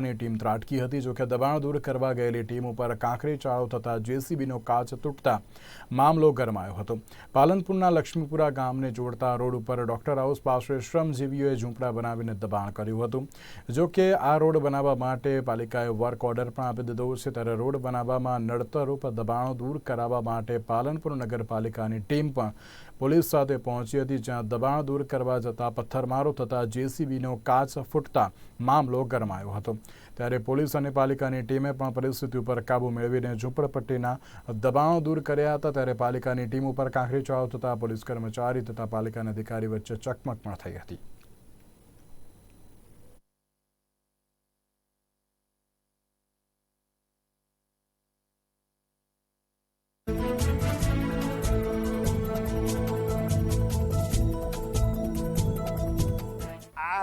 ની ટીમ ત્રાટકી હતી. જોકે દબાણ દૂર કરવા ગયેલી ટીમ ઉપર કાંકરી ચાળો થતા જેસીબીનો કાચ તૂટતા મામલો ગરમાયો હતો. પાલનપુરના લક્ષ્મીપુરા ગામને જોડતા રોડ ઉપર ડોક્ટર હાઉસ પાસે શ્રમજીવીઓએ ઝૂંપડા બનાવીને દબાણ કર્યું હતું. જોકે આ રોડ બનાવવા માટે પાલિકાએ વર્ક ઓર્ડર પણ આપી દીધો છે. ત્યારે રોડ બનાવવામાં નડતરરૂપ દબાણો દૂર કરાવવા માટે પાલનપુર નગરપાલિકાની ટીમ પણ પોલીસ સાથે પહોંચી હતી જ્યાં દબાણ દૂર કરવા જતાં પથ્થરમારો થતાં જેસીબીનો કાચ ફૂટતા મામલો ગરમાયો હતો. ત્યારે પોલીસ અને પાલિકાની ટીમે પણ પરિસ્થિતિ ઉપર કાબૂ મેળવીને ઝૂંપડપટ્ટીના દબાણો દૂર કર્યા હતા. ત્યારે પાલિકાની ટીમ ઉપર કાંકરી ચાવ થતાં પોલીસ કર્મચારી તથા પાલિકાના અધિકારી વચ્ચે ચકમક પણ થઈ હતી.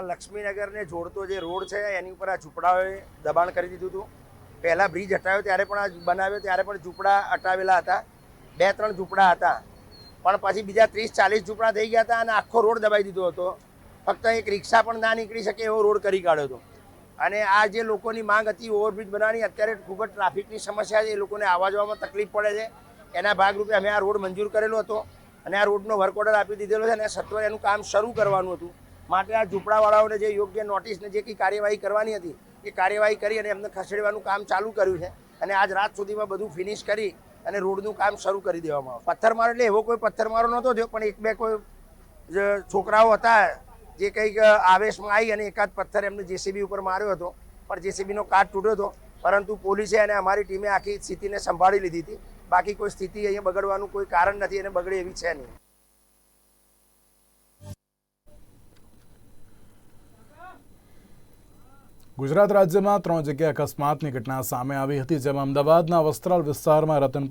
લક્ષ્મીનગરને જોડતો જે રોડ છે, એની ઉપર આ ઝૂંપડાઓએ દબાણ કરી દીધું હતું. પહેલાં બ્રિજ હટાવ્યો ત્યારે પણ આ બનાવ્યો, ત્યારે પણ ઝૂંપડા હટાવેલા હતા. બે, ત્રણ ઝૂંપડા હતા. પણ પછી બીજા ત્રીસ, ચાલીસ ઝૂંપડા થઈ ગયા હતા અને આખો રોડ દબાઈ દીધો હતો. ફક્ત એક રિક્ષા પણ ના નીકળી શકે એવો રોડ કરી કાઢ્યો હતો. અને આ જે લોકોની માંગ હતી ઓવરબ્રિજ બનાવવાની, અત્યારે ખૂબ જ ટ્રાફિકની સમસ્યા છે. એ લોકોને આવવા જવામાં તકલીફ પડે છે. એના ભાગરૂપે અમે આ રોડ મંજૂર કરેલો હતો અને આ રોડનો વર્ક ઓર્ડર આપી દીધેલો છે અને સત્વરે એનું કામ શરૂ કરવાનું હતું. માટે આ ઝૂંપડાવાળાઓને જે યોગ્ય નોટિસને જે કંઈ કાર્યવાહી કરવાની હતી, એ કાર્યવાહી કરી અને એમને ખસેડવાનું કામ ચાલુ કર્યું છે. અને આજ રાત સુધીમાં બધું ફિનિશ કરી અને રોડનું કામ શરૂ કરી દેવામાં આવે. પથ્થરમારો એટલે એવો કોઈ પથ્થરમારો નહોતો થયો, પણ એક બે કોઈ છોકરાઓ હતા જે કંઈક આવેશમાં આવી અને એકાદ પથ્થર એમને જેસીબી ઉપર માર્યો હતો. પણ જેસીબીનો કાટ તૂટ્યો હતો, પરંતુ પોલીસે અને અમારી ટીમે આખી સ્થિતિને સંભાળી લીધી હતી. બાકી કોઈ સ્થિતિ અહીંયા બગડવાનું કોઈ કારણ નથી અને બગડે એવી છે નહીં. ગુજરાત રાજ્યમાં ત્રણ જગ્યાએ અકસ્માતની ઘટના સામે આવી હતી જેમાં અમદાવાદના વસ્ત્રાલ વિસ્તારમાં રતનપુર